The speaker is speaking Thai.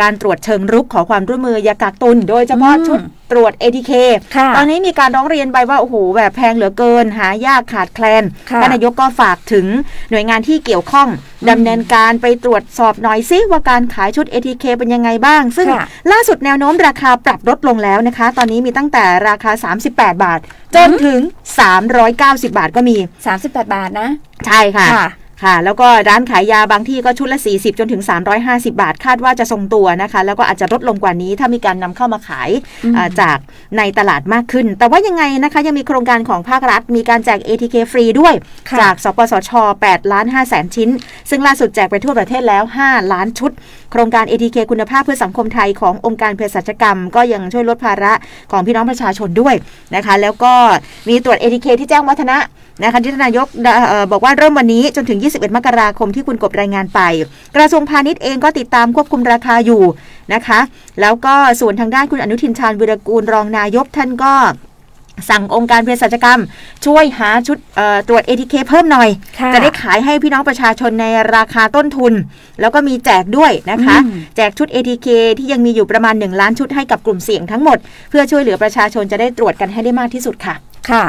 การตรวจเชิงรุกขอความร่วมมืออย่ากักตุน โดยเฉพาะอืมชุดตรวจ ATK ค่ะตอนนี้มีการร้องเรียนไปว่า โอ้โหแบบแพงเหลือเกิน หายากขาดแคลนค่ะท่านนายกก็ฝากถึงหน่วยงานที่เกี่ยวข้องมดำเนินการไปตรวจสอบหน่อยซิว่าการขายชุด ATK เป็นยังไงบ้าง ซึ่งค่ะล่าสุดแนวโน้มราคาปรับลดลงแล้วนะคะ ตอนนี้มีตั้งแต่ราคา 38 บาท จนถึง 390 บาทก็มี 38 บาทนะ ใช่ค่ะค่ะ ค่ะ แล้วก็ร้านขายยาบางที่ก็ชุดละ 40 จนถึง 350 บาท คาดว่าจะทรงตัวนะคะ แล้วก็อาจจะลดลงกว่านี้ถ้ามีการนำเข้ามาขายอืมอ่าจากในตลาดมากขึ้น แต่ว่ายังไงนะคะ ยังมีโครงการของภาครัฐ มีการแจก ATK ฟรีด้วยค่ะจากสปสช8ล้าน5แสนชิ้น ซึ่งล่าสุดแจกไปทั่วประเทศแล้ว 5 ล้านชุด โครงการ ATK คุณภาพเพื่อสังคมไทยขององค์การเภสัชกรรม ก็ยังช่วยลดภาระของพี่น้องประชาชนด้วยนะคะ แล้วก็มีตรวจ ATK ที่แจ้งวัฒนะ นะคะที่ทานนายกเอ่อบอกว่าเริ่มวันนี้จนถึง 21 มกราคมที่คุณกบรายงานไป กระทรวงพาณิชย์เองก็ติดตามควบคุมราคาอยู่นะคะ แล้วก็ส่วนทางด้านคุณอนุทินชาญวิรกูลรองนายกท่านก็สั่งองค์การเภสัชกรรม ช่วยหาชุดเอ่อตรวจ ATK เพิ่มหน่อยค่ะจะได้ขายให้พี่น้องประชาชนในราคาต้นทุน แล้วก็มีแจกด้วยนะคะอืมแจกชุด ATK ที่ยังมีอยู่ประมาณ 1 ล้านชุดให้กับกลุ่มเสี่ยงทั้งหมด เพื่อช่วยเหลือประชาชนจะได้ตรวจกันให้ได้มากที่สุดค่ะค่ะ